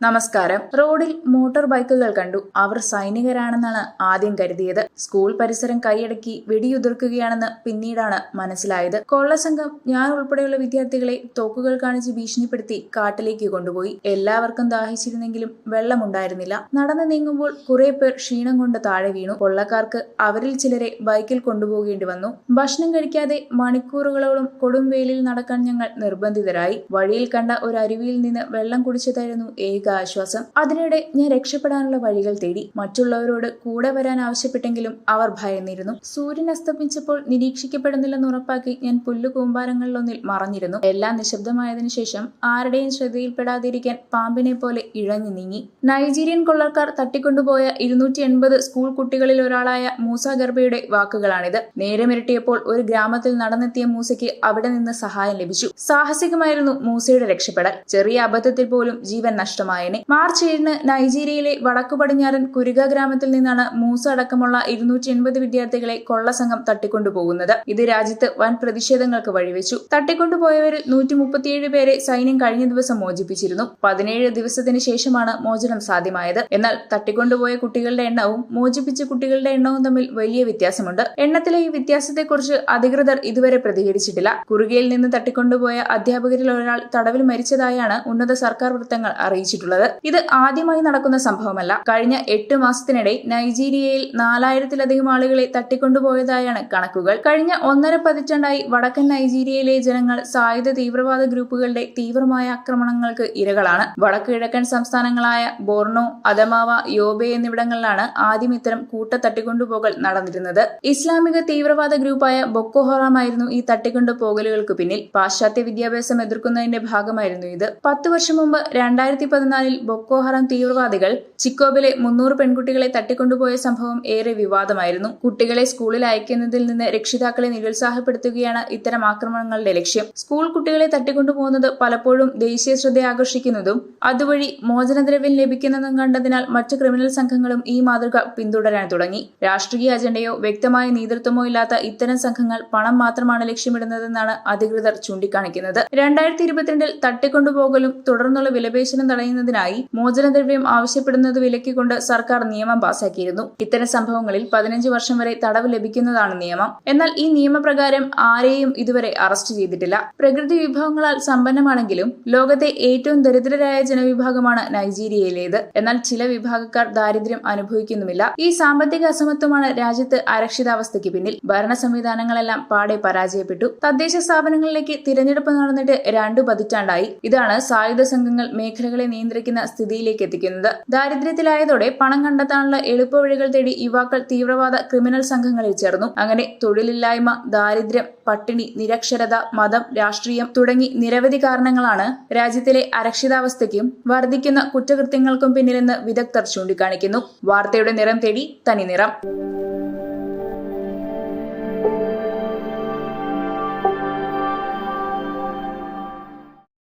നമസ്കാരം. റോഡിൽ മോട്ടോർ ബൈക്കുകൾ കണ്ടു. അവർ സൈനികരാണെന്നാണ് ആദ്യം കരുതിയത്. സ്കൂൾ പരിസരം കൈയടക്കി വെടിയുതിർക്കുകയാണെന്ന് പിന്നീടാണ് മനസ്സിലായത്. കൊള്ളസംഘം ഞാൻ ഉൾപ്പെടെയുള്ള വിദ്യാർത്ഥികളെ തോക്കുകൾ കാണിച്ച് ഭീഷണിപ്പെടുത്തി കാട്ടിലേക്ക് കൊണ്ടുപോയി. എല്ലാവർക്കും ദാഹിച്ചിരുന്നെങ്കിലും വെള്ളമുണ്ടായിരുന്നില്ല. നടന്നു നീങ്ങുമ്പോൾ കുറെ പേർ ക്ഷീണം കൊണ്ട് താഴെ വീണു. കൊള്ളക്കാർക്ക് അവരിൽ ചിലരെ ബൈക്കിൽ കൊണ്ടുപോകേണ്ടി വന്നു. ഭക്ഷണം കഴിക്കാതെ മണിക്കൂറുകളോളം കൊടും വെയിലിൽ നടക്കാൻ ഞങ്ങൾ നിർബന്ധിതരായി. വഴിയിൽ കണ്ട ഒരു അരുവിയിൽ നിന്ന് വെള്ളം കുടിച്ചതായിരുന്നു ഏക ആശ്വാസം അതിനിടെ ഞാൻ രക്ഷപ്പെടാനുള്ള വഴികൾ തേടി മറ്റുള്ളവരോട് കൂടെ വരാൻ ആവശ്യപ്പെട്ടെങ്കിലും അവർ ഭയന്നിരുന്നു. സൂര്യൻ അസ്തമിച്ചപ്പോൾ നിരീക്ഷിക്കപ്പെടുന്നില്ലെന്ന് ഉറപ്പാക്കി ഞാൻ പുല്ലു കൂമ്പാരങ്ങളിലൊന്നിൽ മറഞ്ഞിരുന്നു. എല്ലാം നിശബ്ദമായതിനു ശേഷം ആരുടെയും ശ്രദ്ധയിൽപ്പെടാതിരിക്കാൻ പാമ്പിനെ പോലെ ഇഴഞ്ഞു നീങ്ങി. നൈജീരിയൻ കൊള്ളക്കാർ തട്ടിക്കൊണ്ടുപോയ ഇരുന്നൂറ്റി എൺപത് സ്കൂൾ കുട്ടികളിൽ ഒരാളായ മൂസ ഗർബയുടെ വാക്കുകളാണിത്. നേരമിരട്ടിയപ്പോൾ ഒരു ഗ്രാമത്തിൽ നടന്നെത്തിയ മൂസയ്ക്ക് അവിടെ നിന്ന് സഹായം ലഭിച്ചു. സാഹസികമായിരുന്നു മൂസയുടെ രക്ഷപ്പെടൽ. ചെറിയ അബദ്ധത്തിൽ പോലും ജീവൻ നഷ്ടമായേനെ മാർച്ച് ഏഴിന് നൈജീരിയയിലെ വടക്കു പടിഞ്ഞാറൻ കുരുക ഗ്രാമത്തിൽ നിന്നാണ് മൂസ അടക്കമുള്ള ഇരുന്നൂറ്റി എൺപത് വിദ്യാർത്ഥികളെ കൊള്ളസംഘം തട്ടിക്കൊണ്ടുപോകുന്നത്. ഇത് രാജ്യത്ത് വൻ പ്രതിഷേധങ്ങൾക്ക് വഴിവെച്ചു. തട്ടിക്കൊണ്ടുപോയവരിൽ നൂറ്റി മുപ്പത്തിയേഴ് പേരെ സൈന്യം കഴിഞ്ഞ ദിവസം മോചിപ്പിച്ചിരുന്നു. പതിനേഴ് ദിവസത്തിന് ശേഷമാണ് മോചനം സാധ്യമായത്. എന്നാൽ തട്ടിക്കൊണ്ടുപോയ കുട്ടികളുടെ എണ്ണവും മോചിപ്പിച്ച കുട്ടികളുടെ എണ്ണവും തമ്മിൽ വലിയ വ്യത്യാസമുണ്ട്. എണ്ണത്തിലെ ഈ വ്യത്യാസത്തെക്കുറിച്ച് അധികൃതർ ഇതുവരെ പ്രതികരിച്ചിട്ടില്ല. കുറുകയിൽ നിന്ന് തട്ടിക്കൊണ്ടുപോയ അധ്യാപകരിൽ ഒരാൾ തടവിൽ മരിച്ചതായാണ് ഉന്നത സർക്കാർ വൃത്തങ്ങൾ അറിയിച്ചിട്ടുള്ളത്. ഇത് ആദ്യമായി നടക്കുന്ന സംഭവമല്ല. കഴിഞ്ഞ എട്ട് മാസത്തിനിടെ നൈജീരിയയിൽ നാലായിരത്തിലധികം ആളുകളെ തട്ടിക്കൊണ്ടുപോയതായാണ് കണക്കുകൾ. കഴിഞ്ഞ ഒന്നര പതിറ്റാണ്ടായി വടക്കൻ നൈജീരിയയിലെ ജനങ്ങൾ സായുധ തീവ്രവാദ ഗ്രൂപ്പുകളുടെ തീവ്രമായ ആക്രമണങ്ങൾക്ക് ഇരകളാണ്. വടക്കു കിഴക്കൻ സംസ്ഥാനങ്ങളായ ബോർണോ അദമാവ യോബെ എന്നിവിടങ്ങളിലാണ് ആദ്യം ഇത്തരം കൂട്ട തട്ടിക്കൊണ്ടുപോകൽ നടന്നിരുന്നത്. ഇസ്ലാമിക തീവ്രവാദ ഗ്രൂപ്പായ ബൊക്കോഹറാമായിരുന്നു ഈ തട്ടിക്കൊണ്ടുപോകലുകൾക്ക് പിന്നിൽ. പാശ്ചാത്യ വിദ്യാഭ്യാസം എതിർക്കുന്നതിന്റെ ഭാഗമായിരുന്നു ഇത്. പത്ത് വർഷം മുമ്പ് രണ്ടായിരത്തി പതിനാലിൽ ബൊക്കോ ഹറാം തീവ്രവാദികൾ ചിക്കോബിലെ മുന്നൂറ് പെൺകുട്ടികളെ തട്ടിക്കൊണ്ടുപോയ സംഭവം ഏറെ വിവാദമായിരുന്നു. കുട്ടികളെ സ്കൂളിൽ അയക്കുന്നതിൽ നിന്ന് രക്ഷിതാക്കളെ നിരുത്സാഹപ്പെടുത്തുകയാണ് ഇത്തരം ആക്രമണങ്ങളുടെ ലക്ഷ്യം. സ്കൂൾ കുട്ടികളെ തട്ടിക്കൊണ്ടുപോകുന്നത് പലപ്പോഴും ദേശീയ ശ്രദ്ധ ആകർഷിക്കുന്നതും അതുവഴി മോചനദ്രവ്യം ലഭിക്കുന്നതും കണ്ടതിനാൽ മറ്റു ക്രിമിനൽ സംഘങ്ങളും ഈ മാതൃക പിന്തുടരാൻ തുടങ്ങി. രാഷ്ട്രീയ അജണ്ടയോ വ്യക്തമായ നേതൃത്വമോ ഇല്ലാത്ത ഇത്തരം സംഘങ്ങൾ പണം മാത്രമാണ് ലക്ഷ്യമിടുന്നതെന്നാണ് അധികൃതർ ചൂണ്ടിക്കാണിക്കുന്നത്. രണ്ടായിരത്തി ഇരുപത്തിരണ്ടിൽ തട്ടിക്കൊണ്ടുപോകലും തുടർന്നുള്ള വിലപേശനം തടയുന്നതിനായി മോചനദ്രവ്യം ആവശ്യപ്പെടുന്നത് വിലക്കിക്കൊണ്ട് സർക്കാർ നിയമം പാസാക്കിയിരുന്നു. ഇത്തരം സംഭവങ്ങളിൽ പതിനഞ്ച് വർഷം വരെ തടവ് ലഭിക്കുന്നതാണ് നിയമം. എന്നാൽ ഈ നിയമപ്രകാരം ആരെയും ഇതുവരെ അറസ്റ്റ് ചെയ്തിട്ടില്ല. പ്രകൃതി വിഭവങ്ങളാൽ സമ്പന്നമാണെങ്കിലും ലോകത്തെ ഏറ്റവും ദരിദ്രരായ ജനവിഭാഗമാണ് നൈജീരിയയിലേത്. എന്നാൽ ചില വിഭാഗക്കാർ ദാരിദ്ര്യം അനുഭവിക്കുന്നുമില്ല. ഈ സാമ്പത്തിക അസമത്വമാണ് രാജ്യത്ത് അരക്ഷിതാവസ്ഥയ്ക്ക് പിന്നിൽ. ഭരണ സംവിധാനങ്ങളെല്ലാം പാടെ പരാജയപ്പെട്ടു. തദ്ദേശ സ്ഥാപനങ്ങളിലേക്ക് തിരഞ്ഞെടുപ്പ് നടന്നിട്ട് രണ്ടു പതിറ്റാണ്ടായി. ഇതാണ് സായുധ സംഘങ്ങൾ മേഖലകളെ നിയന്ത്രിക്കുന്ന സ്ഥിതിയിലേക്ക് എത്തിക്കുന്നത്. ദാരിദ്ര്യത്തിലായതോടെ പണം കണ്ടെത്താനുള്ള എളുപ്പവഴികൾ തേടി യുവാക്കൾ തീവ്രവാദ ക്രിമിനൽ സംഘങ്ങളിൽ ചേർന്നു. അങ്ങനെ തൊഴിലില്ലായ്മ ദാരിദ്ര്യം പട്ടിണി നിരക്ഷരത മതം രാഷ്ട്രീയം തുടങ്ങി നിരവധി കാരണങ്ങളാണ് രാജ്യത്തിലെ അരക്ഷിതാവസ്ഥയ്ക്കും വർദ്ധിക്കുന്ന കുറ്റകൃത്യങ്ങൾക്കും പിന്നിലെന്ന് വിദഗ്ധർ ചൂണ്ടിക്കാണിക്കുന്നു. വാർത്തയുടെ നിറം തേടി തനി നിറം